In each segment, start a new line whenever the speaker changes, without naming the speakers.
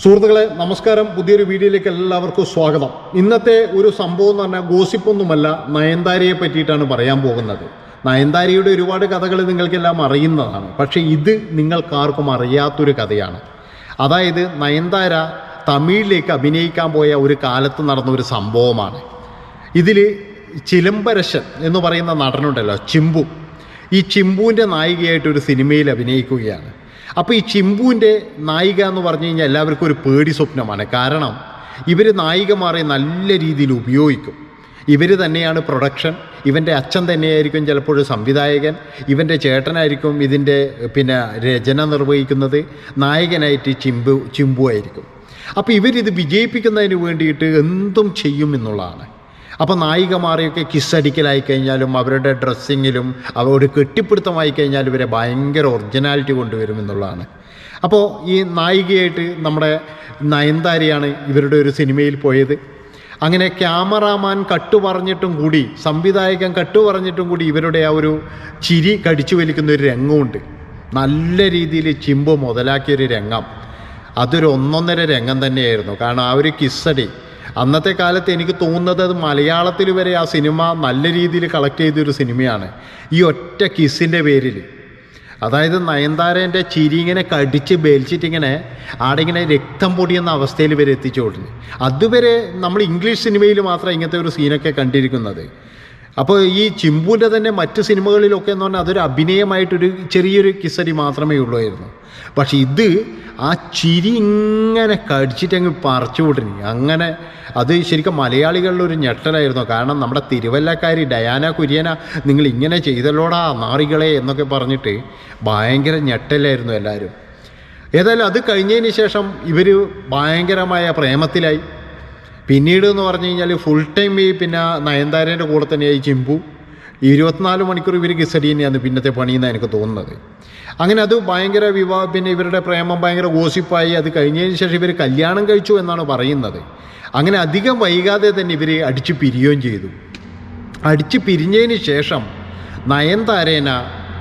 സുഹൃത്തുക്കളെ നമസ്കാരം. പുതിയൊരു വീഡിയോയിലേക്ക് എല്ലാവർക്കും സ്വാഗതം. ഇന്നത്തെ ഒരു സംഭവം എന്ന് പറഞ്ഞാൽ ഗോസിപ്പൊന്നുമല്ല നയൻതാരയെ പറ്റിയിട്ടാണ് പറയാൻ പോകുന്നത്. നയൻതാരയുടെ ഒരുപാട് കഥകൾ നിങ്ങൾക്കെല്ലാം അറിയുന്നതാണ്. പക്ഷേ ഇത് നിങ്ങൾക്കാർക്കും അറിയാത്തൊരു കഥയാണ്. അതായത് നയൻതാര തമിഴിലേക്ക് അഭിനയിക്കാൻ പോയ ഒരു കാലത്ത് നടന്ന ഒരു സംഭവമാണ്. ഇതിൽ ചിലമ്പരശൻ എന്ന് പറയുന്ന നടനുണ്ടല്ലോ ചിമ്പു. ഈ ചിമ്പുവിന്റെ നായികയായിട്ട് ഒരു സിനിമയിൽ അഭിനയിക്കുകയാണ്. അപ്പോൾ ഈ ചിമ്പുവിന്റെ നായിക എന്ന് പറഞ്ഞു കഴിഞ്ഞാൽ എല്ലാവർക്കും ഒരു പേടി സ്വപ്നമാണ്. കാരണം ഇവർ നായികമാരെ നല്ല രീതിയിൽ ഉപയോഗിക്കും. ഇവർ തന്നെയാണ് പ്രൊഡക്ഷൻ ഇവന്റെ അച്ഛൻ തന്നെയായിരിക്കും ചിലപ്പോൾ സംവിധായകൻ. ഇവന്റെ ചേട്ടനായിരിക്കും ഇതിന്റെ പിന്നെ രചന നിർവഹിക്കുന്നത്. നായകനായിട്ട് ചിമ്പു ചിമ്പു ആയിരിക്കും. അപ്പോൾ ഇവരിത് വിജയിപ്പിക്കുന്നതിന് വേണ്ടിയിട്ട് എന്തും ചെയ്യും എന്നുള്ളതാണ്. അപ്പോൾ നായികമാരെയൊക്കെ കിസ്സടിക്കലായി കഴിഞ്ഞാലും അവരുടെ ഡ്രസ്സിങ്ങിലും അവരോട് കെട്ടിപ്പിടുത്തമായി കഴിഞ്ഞാൽ ഇവരെ ഭയങ്കര ഒറിജിനാലിറ്റി കൊണ്ടുവരും എന്നുള്ളതാണ്. അപ്പോൾ ഈ നായികയായിട്ട് നമ്മുടെ നയൻതാരയാണ് ഇവരുടെ ഒരു സിനിമയിൽ പോയത്. അങ്ങനെ ക്യാമറാമാൻ കട്ടു പറഞ്ഞിട്ടും കൂടി സംവിധായകൻ കട്ടു പറഞ്ഞിട്ടും കൂടി ഇവരുടെ ആ ഒരു ചിരി കടിച്ചു വലിക്കുന്ന ഒരു രംഗമുണ്ട്. നല്ല രീതിയിൽ ചിമ്പ് മുതലാക്കിയൊരു രംഗം. അതൊരു ഒന്നൊന്നര രംഗം തന്നെയായിരുന്നു. കാരണം ആ ഒരു കിസ്സടി അന്നത്തെ കാലത്ത് എനിക്ക് തോന്നുന്നത് അത് മലയാളത്തിൽ വരെ ആ സിനിമ നല്ല രീതിയിൽ കളക്ട് ചെയ്തൊരു സിനിമയാണ്. ഈ ഒറ്റ കിസ്സിന്റെ പേരിൽ അതായത് നയൻതാരേന്റെ ചിരി ഇങ്ങനെ കടിച്ച് ബേലിച്ചിട്ടിങ്ങനെ ആടെ ഇങ്ങനെ രക്തം പൊടിയുന്ന അവസ്ഥയിൽ വരെ എത്തിച്ചു കൊടുത്തു അതുവരെ നമ്മൾ ഇംഗ്ലീഷ് സിനിമയിൽ മാത്രം ഇങ്ങനത്തെ ഒരു സീനൊക്കെ കണ്ടിരിക്കുന്നത്. അപ്പോൾ ഈ ചിമ്പുവിന്റെ തന്നെ മറ്റ് സിനിമകളിലൊക്കെ എന്ന് പറഞ്ഞാൽ അതൊരു അഭിനയമായിട്ടൊരു ചെറിയൊരു കിസരി മാത്രമേ ഉള്ളായിരുന്നു. പക്ഷേ ഇത് ആ ചിരി ഇങ്ങനെ കടിച്ചിട്ടങ്ങ് പറിച്ചു വിട്ടിനി. അങ്ങനെ അത് ശരിക്കും മലയാളികളുടെ ഒരു ഞെട്ടലായിരുന്നു. കാരണം നമ്മുടെ തിരുവല്ലക്കാരി ഡയാന കുര്യന നിങ്ങൾ ഇങ്ങനെ ചെയ്തല്ലോടാ നാറികളെ എന്നൊക്കെ പറഞ്ഞിട്ട് ഭയങ്കര ഞെട്ടലായിരുന്നു എല്ലാവരും. ഏതായാലും അത് കഴിഞ്ഞതിന് ശേഷം ഇവർ ഭയങ്കരമായ പ്രേമത്തിലായി. പിന്നീട് എന്ന് പറഞ്ഞു കഴിഞ്ഞാൽ ഫുൾ ടൈം ഈ പിന്നെ നയൻതാരേന്റെ കൂടെ തന്നെയായി ചിമ്പു ഇരുപത്തിനാല് മണിക്കൂർ ഇവർ കിസടി തന്നെയാണ് പിന്നത്തെ പണിയെന്നാണ് എനിക്ക് തോന്നുന്നത്. അങ്ങനെ അത് ഭയങ്കര വിവാഹ പിന്നെ ഇവരുടെ പ്രേമം ഭയങ്കര ഗോസിപ്പായി അത് കഴിഞ്ഞതിന് ശേഷം ഇവർ കല്യാണം കഴിച്ചു എന്നാണ് പറയുന്നത്. അങ്ങനെ അധികം വൈകാതെ തന്നെ ഇവർ അടിച്ചു പിരിയുകയും ചെയ്തു. അടിച്ചു പിരിഞ്ഞതിന് ശേഷം നയൻതാരേന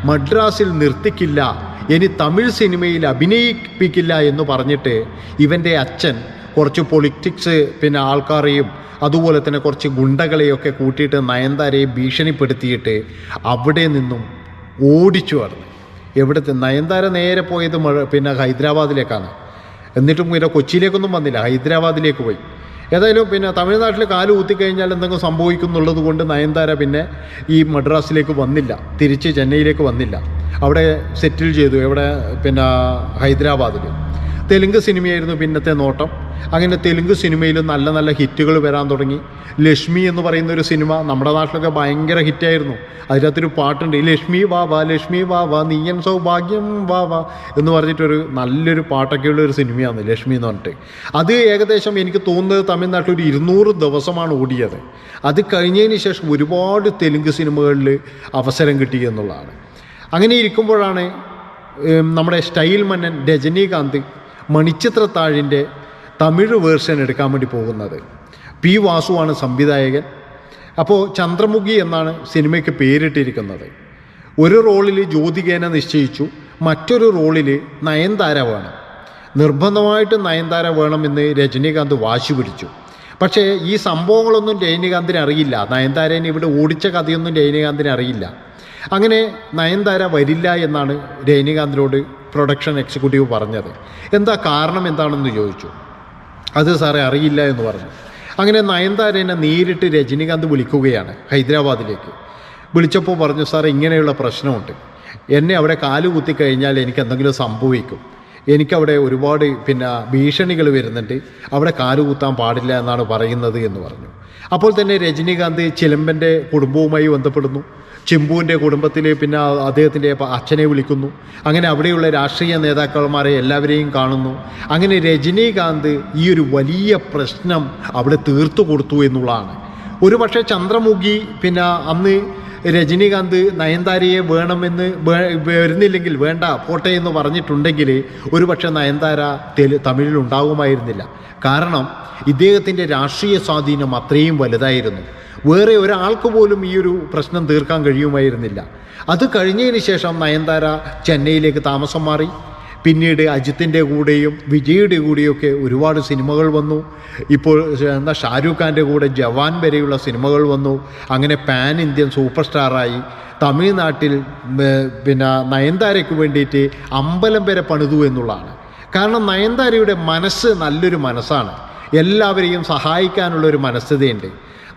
മദ്രാസിൽ നിർത്തിക്കില്ല ഇനി തമിഴ് സിനിമയിൽ അഭിനയിപ്പിക്കില്ല എന്ന് പറഞ്ഞിട്ട് ഇവന്റെ അച്ഛൻ കുറച്ച് പൊളിറ്റിക്സ് പിന്നെ ആൾക്കാരെയും അതുപോലെ തന്നെ കുറച്ച് ഗുണ്ടകളെയൊക്കെ കൂട്ടിയിട്ട് നയൻതാരയെ ഭീഷണിപ്പെടുത്തിയിട്ട് അവിടെ നിന്നും ഓടിച്ചു കടന്നു എവിടുത്തെ? നയൻതാര നേരെ പോയത് പിന്നെ ഹൈദരാബാദിലേക്കാണ്. എന്നിട്ടും പിന്നെ കൊച്ചിയിലേക്കൊന്നും വന്നില്ല ഹൈദരാബാദിലേക്ക് പോയി. ഏതായാലും പിന്നെ തമിഴ്നാട്ടിൽ കാൽ കുത്തിക്കഴിഞ്ഞാൽ എന്തെങ്കിലും സംഭവിക്കുന്നുള്ളത് കൊണ്ട് നയൻതാര പിന്നെ ഈ മദ്രാസിലേക്ക് വന്നില്ല തിരിച്ച് ചെന്നൈയിലേക്ക് വന്നില്ല. അവിടെ സെറ്റിൽ ചെയ്തു എവിടെ പിന്നെ ഹൈദരാബാദിൽ തെലുങ്ക് സിനിമയായിരുന്നു പിന്നത്തെ നോട്ടം. അങ്ങനെ തെലുങ്ക് സിനിമയിൽ നല്ല നല്ല ഹിറ്റുകൾ വരാൻ തുടങ്ങി. ലക്ഷ്മി എന്ന് പറയുന്ന ഒരു സിനിമ നമ്മുടെ നാട്ടിലൊക്കെ ഭയങ്കര ഹിറ്റായിരുന്നു. അതിനകത്തൊരു പാട്ടുണ്ട് ലക്ഷ്മി വാ വാ ലക്ഷ്മി വാ വാ നീയൻ സൗഭാഗ്യം വാ വാ എന്ന് പറഞ്ഞിട്ടൊരു നല്ലൊരു പാട്ടൊക്കെയുള്ള ഒരു സിനിമയാണ് ലക്ഷ്മി എന്ന് പറഞ്ഞിട്ട്. അത് ഏകദേശം എനിക്ക് തോന്നുന്നത് തമിഴ്നാട്ടിൽ ഒരു ഇരുന്നൂറ് ദിവസമാണ് ഓടിയത്. അത് കഴിഞ്ഞതിന് ശേഷം ഒരുപാട് തെലുങ്ക് സിനിമകളിൽ അവസരം കിട്ടി എന്നുള്ളതാണ്. അങ്ങനെ ഇരിക്കുമ്പോഴാണ് നമ്മുടെ സ്റ്റൈൽ മന്നൻ രജനീകാന്ത് മണിച്ചിത്രത്താഴിന്റെ തമിഴ് വേർഷൻ എടുക്കാൻ വേണ്ടി പോകുന്നത്. പി വാസുവാണ് സംവിധായകൻ. അപ്പോൾ ചന്ദ്രമുഖി എന്നാണ് സിനിമയ്ക്ക് പേരിട്ടിരിക്കുന്നത്. ഒരു റോളിൽ ജ്യോതികേന നിശ്ചയിച്ചു മറ്റൊരു റോളിൽ നയൻതാര വേണം. നിർബന്ധമായിട്ട് നയൻതാര വേണമെന്ന് രജനീകാന്ത് വാശി പിടിച്ചു. പക്ഷേ ഈ സംഭവങ്ങളൊന്നും രജനീകാന്തിന് അറിയില്ല. നയൻതാരേനെ ഇവിടെ ഓടിച്ച കഥയൊന്നും രജനീകാന്തിന് അറിയില്ല. അങ്ങനെ നയൻതാര വരില്ല എന്നാണ് രജനീകാന്തിനോട് പ്രൊഡക്ഷൻ എക്സിക്യൂട്ടീവ് പറഞ്ഞത്. എന്താ കാരണം എന്താണെന്ന് ചോദിച്ചു. അത് സാറേ അറിയില്ല എന്ന് പറഞ്ഞു. അങ്ങനെ നയൻതാരേനെ നേരിട്ട് രജനീകാന്ത് വിളിക്കുകയാണ് ഹൈദരാബാദിലേക്ക്. വിളിച്ചപ്പോൾ പറഞ്ഞു സാർ ഇങ്ങനെയുള്ള പ്രശ്നമുണ്ട്. എന്നെ അവിടെ കാൽ കുത്തിക്കഴിഞ്ഞാൽ എനിക്ക് എന്തെങ്കിലും സംഭവിക്കും. എനിക്കവിടെ ഒരുപാട് പിന്നെ ഭീഷണികൾ വരുന്നുണ്ട്. അവിടെ കാൽ കുത്താൻ പാടില്ല എന്നാണ് പറയുന്നത് എന്ന് പറഞ്ഞു. അപ്പോൾ തന്നെ രജനീകാന്ത് ചിലമ്പന്റെ കുടുംബവുമായി ബന്ധപ്പെടുന്നു. ചിമ്പുവിന്റെ കുടുംബത്തിലെ പിന്നെ അദ്ദേഹത്തിന്റെ അച്ഛനെ വിളിക്കുന്നു. അങ്ങനെ അവിടെയുള്ള രാഷ്ട്രീയ നേതാക്കന്മാരെ എല്ലാവരെയും കാണുന്നു. അങ്ങനെ രജനീകാന്ത് ഈ ഒരു വലിയ പ്രശ്നം അവിടെ തീർത്തു കൊടുത്തു എന്നുള്ളതാണ്. ഒരുപക്ഷെ ചന്ദ്രമുഖി പിന്നെ അന്ന് രജനീകാന്ത് നയൻതാരയെ വേണമെന്ന് വരുന്നില്ലെങ്കിൽ വേണ്ട പോട്ടെ എന്ന് പറഞ്ഞിട്ടുണ്ടെങ്കിൽ ഒരുപക്ഷെ നയൻതാര തെലു തമിഴിൽ ഉണ്ടാകുമായിരുന്നില്ല കാരണം ഇദ്ദേഹത്തിന്റെ രാഷ്ട്രീയ സ്വാധീനം അത്രയും വലുതായിരുന്നു. വേറെ ഒരാൾക്ക് പോലും ഈ ഒരു പ്രശ്നം തീർക്കാൻ കഴിയുമായിരുന്നില്ല. അത് കഴിഞ്ഞതിന് ശേഷം നയൻതാര ചെന്നൈയിലേക്ക് താമസം മാറി. പിന്നീട് അജിത്തിന്റെ കൂടെയും വിജയുടെ കൂടെയൊക്കെ ഒരുപാട് സിനിമകൾ വന്നു. ഇപ്പോൾ എന്താ ഷാരൂഖ് ഖാന്റെ കൂടെ ജവാൻ വരെയുള്ള സിനിമകൾ വന്നു. അങ്ങനെ പാൻ ഇന്ത്യൻ സൂപ്പർ സ്റ്റാറായി തമിഴ്നാട്ടിൽ പിന്നെ നയൻതാരയ്ക്ക് വേണ്ടിയിട്ട് അമ്പലം വരെ പണിതു എന്നുള്ളതാണ്. കാരണം നയൻതാരയുടെ മനസ്സ് നല്ലൊരു മനസ്സാണ്. എല്ലാവരെയും സഹായിക്കാനുള്ള ഒരു മനസ്സതയുണ്ട്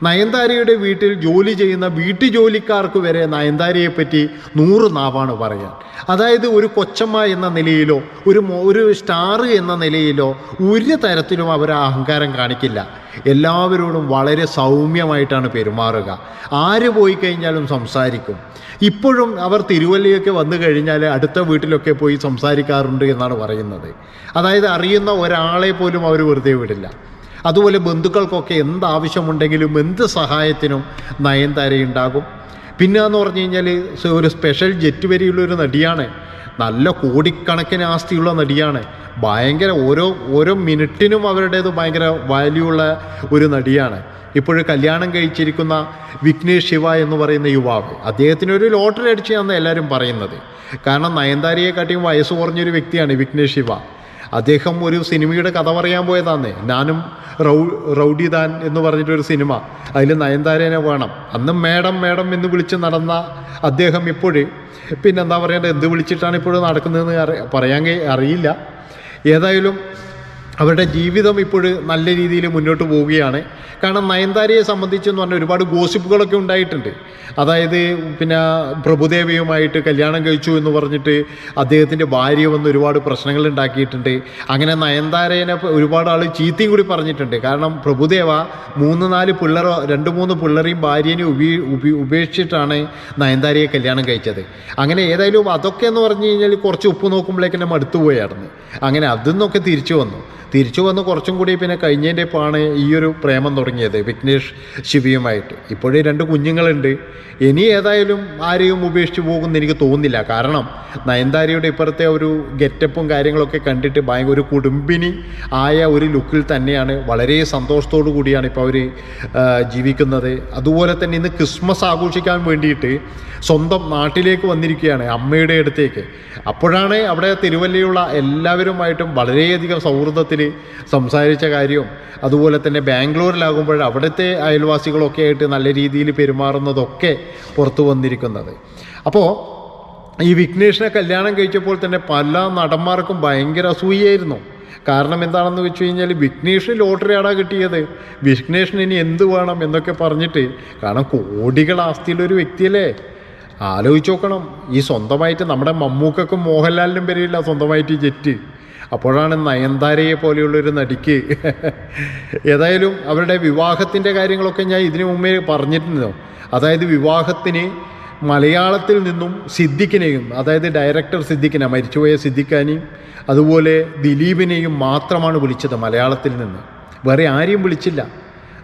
നയൻതാരയുടെ വീട്ടിൽ ജോലി ചെയ്യുന്ന വീട്ടുജോലിക്കാർക്ക് വരെ നയൻതാരയെ പറ്റി നൂറ് നാവാണ് പറയാൻ. അതായത് ഒരു കൊച്ചമ്മ എന്ന നിലയിലോ ഒരു ഒരു സ്റ്റാർ എന്ന നിലയിലോ ഒരു തരത്തിലും അവർ അഹങ്കാരം കാണിക്കില്ല. എല്ലാവരോടും വളരെ സൗമ്യമായിട്ടാണ് പെരുമാറുക. ആര് പോയി കഴിഞ്ഞാലും സംസാരിക്കും. ഇപ്പോഴും അവർ തിരുവല്ലയൊക്കെ വന്നു കഴിഞ്ഞാൽ അടുത്ത വീട്ടിലൊക്കെ പോയി സംസാരിക്കാറുണ്ട് എന്നാണ് പറയുന്നത്. അതായത് അറിയുന്ന ഒരാളെ പോലും അവർ വെറുതെ വിടില്ല. അതുപോലെ ബന്ധുക്കൾക്കൊക്കെ എന്ത് ആവശ്യമുണ്ടെങ്കിലും എന്ത് സഹായത്തിനും നയൻതാരയുണ്ടാകും പിന്നെ എന്ന് പറഞ്ഞു കഴിഞ്ഞാൽ ഒരു സ്പെഷ്യൽ ജെറ്റ് വരെയുള്ളൊരു നടിയാണ്. നല്ല കോടിക്കണക്കിന് ആസ്തിയുള്ള നടിയാണ്. ഭയങ്കര ഓരോ ഓരോ മിനിറ്റിനും അവരുടേത് ഭയങ്കര വാല്യൂ ഉള്ള ഒരു നടിയാണ്. ഇപ്പോഴും കല്യാണം കഴിച്ചിരിക്കുന്ന വിഘ്നേഷ് ശിവ എന്ന് പറയുന്ന യുവാവ്. അദ്ദേഹത്തിന് ഒരു ലോട്ടറി അടിച്ചാന്ന് എല്ലാവരും പറയുന്നത്. കാരണം നയൻതാരയെക്കാട്ടിയും വയസ്സ് കുറഞ്ഞൊരു വ്യക്തിയാണ് വിഘ്നേഷ് ശിവ. അദ്ദേഹം ഒരു സിനിമയുടെ കഥ പറയാൻ പോയതാന്നേ. ഞാനും റൗ റൗഡിദാൻ എന്ന് പറഞ്ഞിട്ടൊരു സിനിമ. അതിൽ നയൻതാരേനെ വേണം. അന്ന് മേഡം മേഡം എന്ന് വിളിച്ച് നടന്ന അദ്ദേഹം ഇപ്പോഴേ പിന്നെന്താ പറയേണ്ടത്? എന്ത് വിളിച്ചിട്ടാണ് ഇപ്പോഴും നടക്കുന്നതെന്ന് പറയാൻ അറിയില്ല. ഏതായാലും അവരുടെ ജീവിതം ഇപ്പോൾ നല്ല രീതിയിൽ മുന്നോട്ട് പോവുകയാണ്. കാരണം നയൻതാരയെ സംബന്ധിച്ചെന്ന് പറഞ്ഞാൽ ഒരുപാട് ഗോസിപ്പുകളൊക്കെ ഉണ്ടായിട്ടുണ്ട്. അതായത് പിന്നെ പ്രഭുദേവയുമായിട്ട് കല്യാണം കഴിച്ചു എന്ന് പറഞ്ഞിട്ട് അദ്ദേഹത്തിന്റെ ഭാര്യ വന്ന് ഒരുപാട് പ്രശ്നങ്ങൾ ഉണ്ടാക്കിയിട്ടുണ്ട്. അങ്ങനെ നയൻതാരേനെ ഒരുപാട് ആൾ ചീത്തയും കൂടി പറഞ്ഞിട്ടുണ്ട്. കാരണം പ്രഭുദേവ മൂന്ന് നാല് പിള്ളേരോ രണ്ട് മൂന്ന് പിള്ളേരെയും ഭാര്യേനെയും ഉപേ ഉപേ ഉപേക്ഷിച്ചിട്ടാണ് നയൻതാരയെ കല്യാണം കഴിച്ചത്. അങ്ങനെ ഏതായാലും അതൊക്കെ എന്ന് പറഞ്ഞു കഴിഞ്ഞാൽ കുറച്ച് ഉപ്പ് നോക്കുമ്പോഴേക്കെന്നെ മടുത്തു പോയായിരുന്നു. അങ്ങനെ അതിൽ നിന്നൊക്കെ തിരിച്ചു വന്നു. തിരിച്ചു വന്ന് കുറച്ചും കൂടി പിന്നെ കഴിഞ്ഞതിന്റെ ഇപ്പോഴാണ് ഈ ഒരു പ്രേമം തുടങ്ങിയത് വിഘ്നേഷ് ശിവിയുമായിട്ട്. ഇപ്പോഴേ രണ്ട് കുഞ്ഞുങ്ങളുണ്ട്. ഇനി ഏതായാലും ആരെയും ഉപേക്ഷിച്ച് പോകുമെന്ന് എനിക്ക് തോന്നുന്നില്ല. കാരണം നയൻതാരയുടെ ഇപ്പുറത്തെ ഒരു ഗെറ്റപ്പും കാര്യങ്ങളൊക്കെ കണ്ടിട്ട് ഭയങ്കര ഒരു കുടുംബിനി ആയ ഒരു ലുക്കിൽ തന്നെയാണ് വളരെ സന്തോഷത്തോടു കൂടിയാണ് ഇപ്പോൾ അവർ ജീവിക്കുന്നത്. അതുപോലെ തന്നെ ഇന്ന് ക്രിസ്മസ് ആഘോഷിക്കാൻ വേണ്ടിയിട്ട് സ്വന്തം നാട്ടിലേക്ക് വന്നിരിക്കുകയാണ് അമ്മയുടെ അടുത്തേക്ക്. അപ്പോഴാണ് അവിടെ തിരുവല്ലയുള്ള എല്ലാവരുമായിട്ടും വളരെയധികം സൗഹൃദത്തിൽ സംസാരിച്ച കാര്യവും അതുപോലെ തന്നെ ബാംഗ്ലൂരിലാകുമ്പോൾ അവിടുത്തെ അയൽവാസികളൊക്കെ ആയിട്ട് നല്ല രീതിയിൽ പെരുമാറുന്നതൊക്കെ പുറത്തു വന്നിരിക്കുന്നത്. അപ്പോൾ ഈ വിഘ്നേഷിനെ കല്യാണം കഴിച്ചപ്പോൾ തന്നെ പല നടന്മാർക്കും ഭയങ്കര അസൂയായിരുന്നു കാരണം എന്താണെന്ന് വെച്ച് കഴിഞ്ഞാൽ വിഘ്നേഷിന് ലോട്ടറിയാടാ കിട്ടിയത്. വിഘ്നേഷിന് ഇനി എന്ത് വേണം എന്നൊക്കെ പറഞ്ഞിട്ട് കാരണം കോടികൾ ആസ്തിയിലൊരു വ്യക്തിയല്ലേ? ആലോചിച്ച് നോക്കണം. ഈ സ്വന്തമായിട്ട് നമ്മുടെ മമ്മൂക്കക്കും മോഹൻലാലിനും പേരില്ല സ്വന്തമായിട്ട് ജെറ്റ്. അപ്പോഴാണ് നയൻതാരയെ പോലെയുള്ളൊരു നടിക്ക്. ഏതായാലും അവരുടെ വിവാഹത്തിന്റെ കാര്യങ്ങളൊക്കെ ഞാൻ ഇതിനു മുമ്പേ പറഞ്ഞിരുന്നു അതായത് വിവാഹത്തിന് മലയാളത്തിൽ നിന്നും സിദ്ദിഖിനെയും അതായത് ഡയറക്ടർ സിദ്ദിഖിനെ മരിച്ചുപോയ സിദ്ദിഖാനെയും അതുപോലെ ദിലീപിനെയും മാത്രമാണ് വിളിച്ചത് മലയാളത്തിൽ നിന്ന്. വേറെ ആരെയും വിളിച്ചില്ല.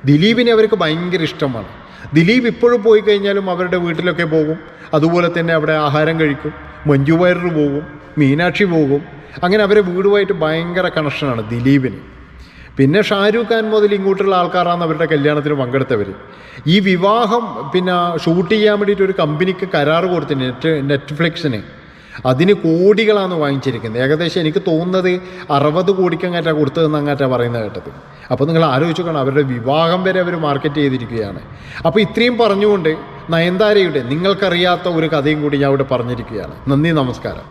ദിലീപിനെ അവർക്ക് ഭയങ്കര ഇഷ്ടമാണ്. ദിലീപ് ഇപ്പോഴും പോയി കഴിഞ്ഞാലും അവരുടെ വീട്ടിലൊക്കെ പോകും. അതുപോലെ തന്നെ അവിടെ ആഹാരം കഴിക്കും. മഞ്ജു വാര്യർ പോകും. മീനാക്ഷി പോകും. അങ്ങനെ അവരെ വീടുമായിട്ട് ഭയങ്കര കണക്ഷനാണ് ദിലീപിന്. പിന്നെ ഷാരൂഖ് ഖാൻ മുതൽ ഇങ്ങോട്ടുള്ള ആൾക്കാരാണ് അവരുടെ കല്യാണത്തിന് പങ്കെടുത്തവർ ഈ വിവാഹം പിന്നെ ഷൂട്ട് ചെയ്യാൻ വേണ്ടിയിട്ട് ഒരു കമ്പനിക്ക് കരാർ കൊടുത്തു നെറ്റ് നെറ്റ്ഫ്ലിക്സിന്. അതിന് കോടികളാണ് വാങ്ങിച്ചിരിക്കുന്നത്. ഏകദേശം എനിക്ക് തോന്നുന്നത് അറുപത് കോടിക്കങ്ങാറ്റാ കൊടുത്തതെന്ന് അങ്ങാറ്റാ പറയുന്നത് കേട്ടത്. അപ്പോൾ നിങ്ങൾ ആലോചിച്ച് നോക്കണം അവരുടെ വിവാഹം വരെ അവർ മാർക്കറ്റ് ചെയ്തിരിക്കുകയാണ്. അപ്പോൾ ഇത്രയും പറഞ്ഞുകൊണ്ട് നയൻതാരയുടെ നിങ്ങൾക്കറിയാത്ത ഒരു കഥയും കൂടി ഞാൻ ഇവിടെ പറഞ്ഞിരിക്കുകയാണ്. നന്ദി നമസ്കാരം.